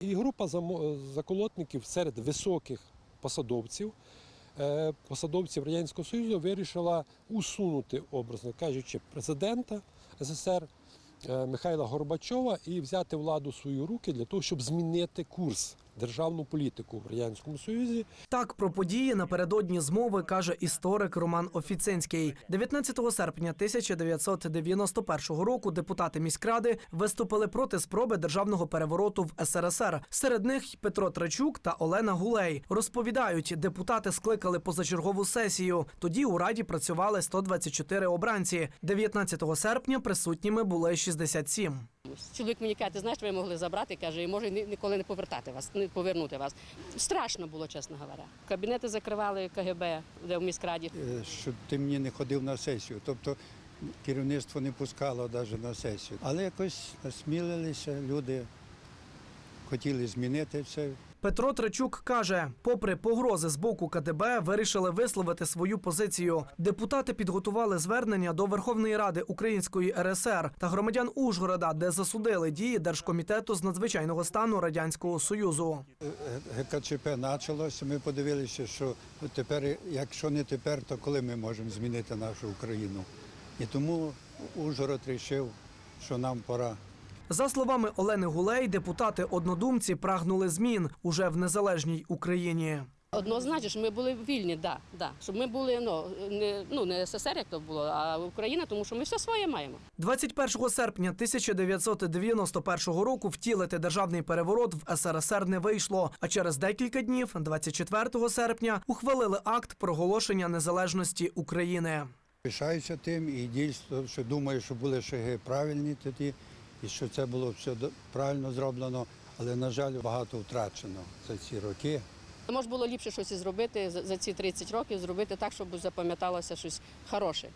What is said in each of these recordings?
І група заколотників серед високих посадовців, е, посадовців Радянського Союзу вирішила усунути, образно кажучи, президента СССР е, Михайла Горбачова і взяти владу в свої руки для того, щоб змінити курс державну політику в Радянському Союзі. Так про події напередодні змови каже історик Роман Офіцинський. 19 серпня 1991 року депутати міськради виступили проти спроби державного перевороту в СРСР. Серед них Петро Трачук та Олена Гулей. Розповідають, депутати скликали позачергову сесію. Тоді у раді працювали 124 обранці. 19 серпня присутніми були 67. Чоловік мені каже, ти знаєш, ви могли забрати, каже, і може ніколи не повертати вас, не повернути вас. Страшно було, чесно говоря. Кабінети закривали КГБ, де в міськраді. Е, щоб ти мені не ходив на сесію. Тобто керівництво не пускало навіть на сесію. Але якось осмілилися, люди хотіли змінити все. Петро Трачук каже, попри погрози з боку КДБ, вирішили висловити свою позицію. Депутати підготували звернення до Верховної Ради Української РСР та громадян Ужгорода, де засудили дії Держкомітету з надзвичайного стану радянського союзу. ГКЧП почалося, ми подивилися, що тепер, якщо не тепер, то коли ми можемо змінити нашу Україну. І тому Ужгород вирішив, що нам пора. За словами Олени Гулей, депутати однодумці прагнули змін уже в незалежній Україні. Однозначно, що ми були вільні, да, да. щоб ми були ну, не, ну, не СССР, як то було, а Україна, тому що ми все своє маємо. 21 серпня 1991 року втілити державний переворот в СРСР не вийшло. А через декілька днів, 24 серпня, ухвалили акт проголошення незалежності України. Пишаюся тим і дійсно, що думаю, що були шаги правильні тоді, і що це було все правильно зроблено, але, на жаль, багато втрачено за ці роки. Може було ліпше щось зробити за, ці 30 років, зробити так, щоб запам'яталося щось хороше.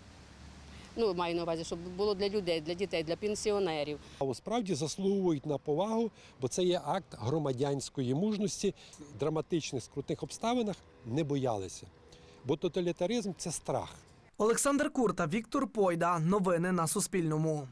Ну, маю на увазі, щоб було для людей, для дітей, для пенсіонерів. А справді заслуговують на повагу, бо це є акт громадянської мужності. Драматичних скрутних обставинах не боялися. Бо тоталітаризм це страх. Олександр Курта, Віктор Пойда. Новини на Суспільному.